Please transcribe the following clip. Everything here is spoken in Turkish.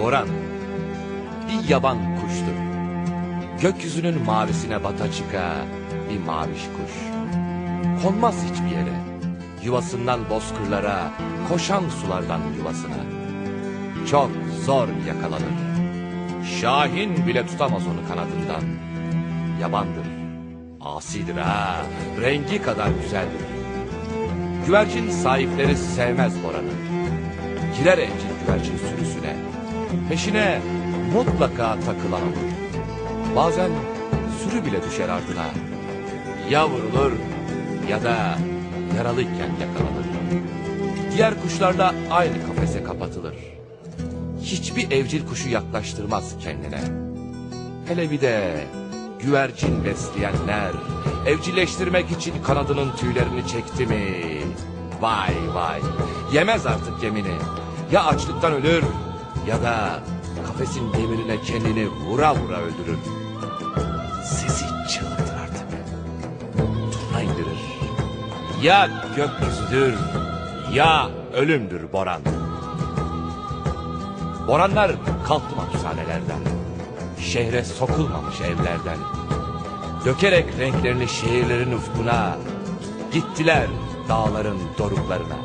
Boran bir yaban kuştur. Gökyüzünün mavisine bata çıka bir maviş kuş. Konmaz hiçbir yere. Yuvasından bozkırlara, koşan sulardan yuvasına. Çok zor yakalanır. Şahin bile tutamaz onu kanadından. Yabandır, asidir ha, rengi kadar güzeldir. Güvercin sahipleri sevmez Boran'ı. Girer evcil güvercin sürüsüne. Peşine mutlaka takılan. Bazen sürü bile düşer ardına. Ya vurulur ya da yaralıyken yakalanır. Diğer kuşlarla aynı kafese kapatılır. Hiçbir evcil kuşu yaklaştırmaz kendine. Hele bir de güvercin besleyenler evcilleştirmek için kanadının tüylerini çekti mi? Vay vay yemez artık yemini. Ya açlıktan ölür ya da kafesin demirine kendini vura vura öldürür. Sizi çığlıktır artık. Turna indirir. Ya gökyüzüdür ya ölümdür Boran. Boranlar kalktı hapishanelerden. Şehre sokulmamış evlerden. Dökerek renklerini şehirlerin ufkuna. Gittiler dağların doruklarına.